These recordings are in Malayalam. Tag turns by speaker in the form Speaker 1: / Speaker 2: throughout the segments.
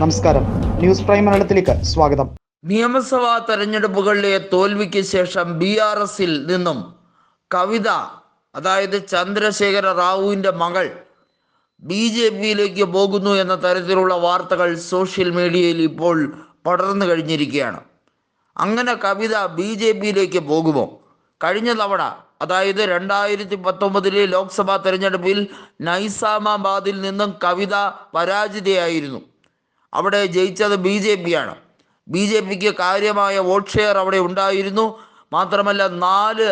Speaker 1: നമസ്കാരം. ന്യൂസ് പ്രൈം മലയാളത്തിലേക്ക് സ്വാഗതം.
Speaker 2: നിയമസഭാ തെരഞ്ഞെടുപ്പുകളിലെ തോൽവിക്ക് ശേഷം ബി ആർ എസിൽ നിന്നും കവിത അതായത് ചന്ദ്രശേഖര റാവുവിന്റെ മകൾ ബി ജെ പിയിലേക്ക് പോകുന്നു എന്ന തരത്തിലുള്ള വാർത്തകൾ സോഷ്യൽ മീഡിയയിൽ ഇപ്പോൾ പടർന്നു കഴിഞ്ഞിരിക്കുകയാണ്. അങ്ങനെ കവിത ബി ജെ പിയിലേക്ക് പോകുമോ? കഴിഞ്ഞ തവണ അതായത് രണ്ടായിരത്തി പത്തൊമ്പതിലെ ലോക്സഭാ തെരഞ്ഞെടുപ്പിൽ നൈസാമാബാദിൽ നിന്നും കവിത പരാജിതയായിരുന്നു. അവിടെ ജയിച്ചത് ബി ജെ പി ആണ് ബി ജെ പിക്ക് കാര്യമായ വോട്ട് ഷെയർ അവിടെ ഉണ്ടായിരുന്നു. മാത്രമല്ല നാല്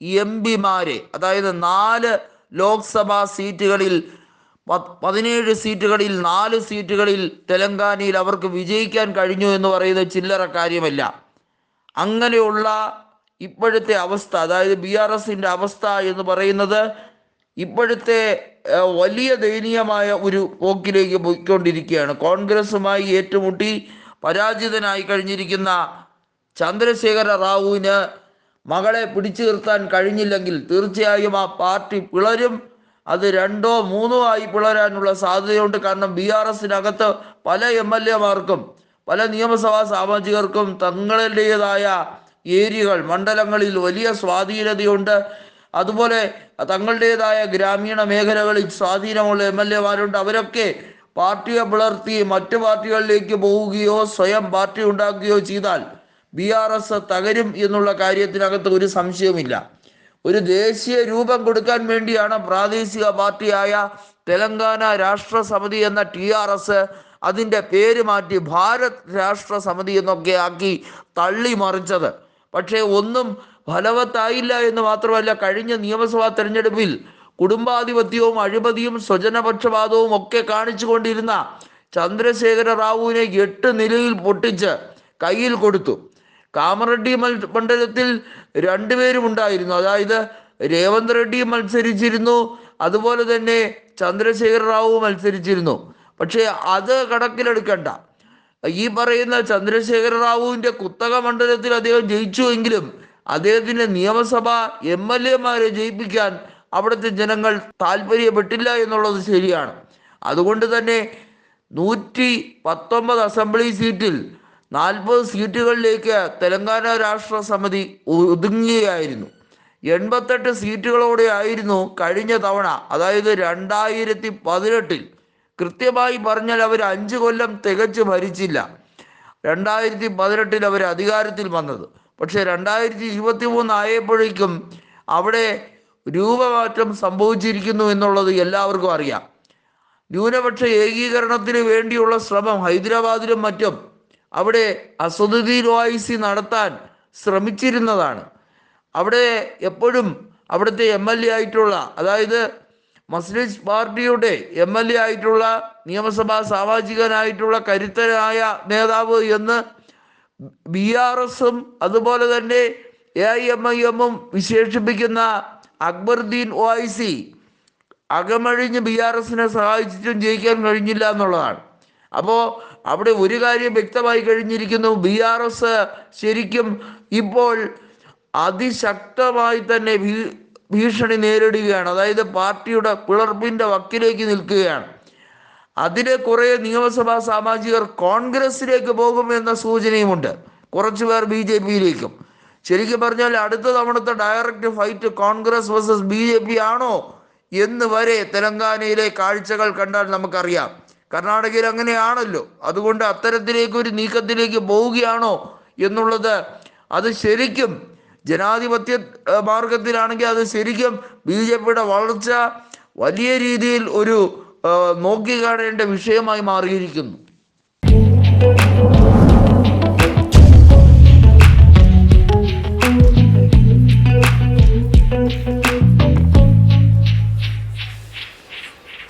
Speaker 2: എം പിമാരെ അതായത് നാല് ലോക്സഭാ സീറ്റുകളിൽ പതിനേഴ് സീറ്റുകളിൽ നാല് സീറ്റുകളിൽ തെലങ്കാനയിൽ അവർക്ക് വിജയിക്കാൻ കഴിഞ്ഞു എന്ന് പറയുന്നത് ചില്ലറ കാര്യമല്ല. അങ്ങനെയുള്ള ഇപ്പോഴത്തെ അവസ്ഥ അതായത് ബി ആർ എസിന്റെ അവസ്ഥ എന്ന് പറയുന്നത് ഇപ്പോഴത്തെ വലിയ ദയനീയമായ ഒരു പോക്കിലേക്ക് പോയിക്കൊണ്ടിരിക്കുകയാണ്. കോൺഗ്രസുമായി ഏറ്റുമുട്ടി പരാജിതനായി കഴിഞ്ഞിരിക്കുന്ന ചന്ദ്രശേഖര റാവുവിന് മകളെ പിടിച്ചു നിർത്താൻ കഴിഞ്ഞില്ലെങ്കിൽ തീർച്ചയായും ആ പാർട്ടി പിളരും. അത് രണ്ടോ മൂന്നോ ആയി പിളരാനുള്ള സാധ്യതയുണ്ട്. കാരണം ബി ആർ എസിനകത്ത് പല എം എൽ എമാർക്കും പല നിയമസഭാ സാമാജികർക്കും തങ്ങളുടേതായ ഏരിയകൾ മണ്ഡലങ്ങളിൽ വലിയ സ്വാധീനതയുണ്ട്. അതുപോലെ തങ്ങളുടേതായ ഗ്രാമീണ മേഖലകളിൽ സ്വാധീനമുള്ള എം എൽ എമാരുണ്ട്. അവരൊക്കെ പാർട്ടിയെ പിളർത്തി മറ്റു പാർട്ടികളിലേക്ക് പോവുകയോ സ്വയം പാർട്ടി ഉണ്ടാക്കുകയോ ചെയ്താൽ ബി ആർ എസ് തകരും എന്നുള്ള കാര്യത്തിനകത്ത് ഒരു സംശയവുമില്ല. ഒരു ദേശീയ രൂപം കൊടുക്കാൻ വേണ്ടിയാണ് പ്രാദേശിക പാർട്ടിയായ തെലങ്കാന രാഷ്ട്ര സമിതി എന്ന ടി ആർ എസ് അതിന്റെ പേര് മാറ്റി ഭാരത് രാഷ്ട്ര സമിതി എന്നൊക്കെ ആക്കി തള്ളി മറിച്ചത് പക്ഷേ ഒന്നും ഫലവത്തായില്ല എന്ന് മാത്രമല്ല കഴിഞ്ഞ നിയമസഭാ തെരഞ്ഞെടുപ്പിൽ കുടുംബാധിപത്യവും അഴിമതിയും സ്വജനപക്ഷപാതവും ഒക്കെ കാണിച്ചുകൊണ്ടിരുന്ന ചന്ദ്രശേഖര റാവുവിനെ എട്ട് നിലയിൽ പൊട്ടിച്ച് കയ്യിൽ കൊടുത്തു. കാമറെഡ്ഡി മണ്ഡലത്തിൽ രണ്ടുപേരും ഉണ്ടായിരുന്നു. അതായത് രേവന്ത് റെഡ്ഡി മത്സരിച്ചിരുന്നു അതുപോലെ തന്നെ ചന്ദ്രശേഖര റാവു മത്സരിച്ചിരുന്നു. പക്ഷേ അത് കണക്കിലെടുക്കണ്ട. ഈ പറയുന്ന ചന്ദ്രശേഖര റാവുവിന്റെ കുത്തക മണ്ഡലത്തിൽ അദ്ദേഹം ജയിച്ചുവെങ്കിലും അദ്ദേഹത്തിന്റെ നിയമസഭ എം എൽ എമാരെ ജയിപ്പിക്കാൻ അവിടുത്തെ ജനങ്ങൾ താല്പര്യപ്പെട്ടില്ല എന്നുള്ളത് ശരിയാണ്. അതുകൊണ്ട് തന്നെ നൂറ്റി പത്തൊമ്പത് അസംബ്ലി സീറ്റിൽ നാൽപ്പത് സീറ്റുകളിലേക്ക് തെലങ്കാന രാഷ്ട്ര സമിതി ഒതുങ്ങുകയായിരുന്നു. എൺപത്തെട്ട് സീറ്റുകളോടെ ആയിരുന്നു കഴിഞ്ഞ തവണ അതായത് രണ്ടായിരത്തി പതിനെട്ടിൽ കൃത്യമായി പറഞ്ഞാൽ അവർ അഞ്ച് കൊല്ലം തികച്ചു ഭരിച്ചില്ല രണ്ടായിരത്തി പതിനെട്ടിൽ അവർ അധികാരത്തിൽ വന്നത്. പക്ഷേ രണ്ടായിരത്തി ഇരുപത്തി മൂന്ന് ആയപ്പോഴേക്കും അവിടെ രൂപമാറ്റം സംഭവിച്ചിരിക്കുന്നു എന്നുള്ളത് എല്ലാവർക്കും അറിയാം. ന്യൂനപക്ഷ ഏകീകരണത്തിന് വേണ്ടിയുള്ള ശ്രമം ഹൈദരാബാദിലും മറ്റും അവിടെ അസദുദ്ദീൻ ഒഐസി നടത്താൻ ശ്രമിച്ചിരുന്നതാണ്. അവിടെ എപ്പോഴും അവിടുത്തെ എം എൽ എ ആയിട്ടുള്ള അതായത് മുസ്ലിം പാർട്ടിയുടെ എം എൽ എ ആയിട്ടുള്ള നിയമസഭാ സാമാജികനായിട്ടുള്ള കരുത്തരായ നേതാവ് എന്ന് ബി ആർ എസും അതുപോലെ തന്നെ എ ഐ എം ഐ എമ്മും വിശേഷിപ്പിക്കുന്ന അക്ബറുദ്ദീൻ ഒ ഐ സി അകമഴിഞ്ഞ് ബി ആർ എസിനെ സഹായിച്ചിട്ടും ജയിക്കാൻ കഴിഞ്ഞില്ല എന്നുള്ളതാണ്. അപ്പോൾ അവിടെ ഒരു കാര്യം വ്യക്തമായി കഴിഞ്ഞിരിക്കുന്നു. ബി ആർ എസ് ശരിക്കും ഇപ്പോൾ അതിശക്തമായി തന്നെ ഭീഷണി നേരിടുകയാണ്. അതായത് പാർട്ടിയുടെ പിളർപ്പിന്റെ വക്കിലേക്ക് നിൽക്കുകയാണ്. അതിലെ കുറേ നിയമസഭാ സാമാജികർ കോൺഗ്രസിലേക്ക് പോകുമെന്ന സൂചനയുമുണ്ട്. കുറച്ചു പേർ ബി ജെ പിയിലേക്കും. ശരിക്കും പറഞ്ഞാൽ അടുത്ത തവണത്തെ direct fight Congress versus B J P ആണോ എന്ന് വരെ തെലങ്കാനയിലെ കാഴ്ചകൾ കണ്ടാൽ നമുക്കറിയാം. കർണാടകയിൽ അങ്ങനെയാണല്ലോ. അതുകൊണ്ട് അത്തരത്തിലേക്ക് ഒരു നീക്കത്തിലേക്ക് പോവുകയാണോ എന്നുള്ളത് അത് ശരിക്കും ജനാധിപത്യ മാർഗത്തിലാണെങ്കിൽ അത് ശരിക്കും ബി ജെ പിയുടെ വളർച്ച വലിയ രീതിയിൽ ഒരു നോക്കിക്കാണേണ്ട വിഷയമായി മാറിയിരിക്കുന്നു.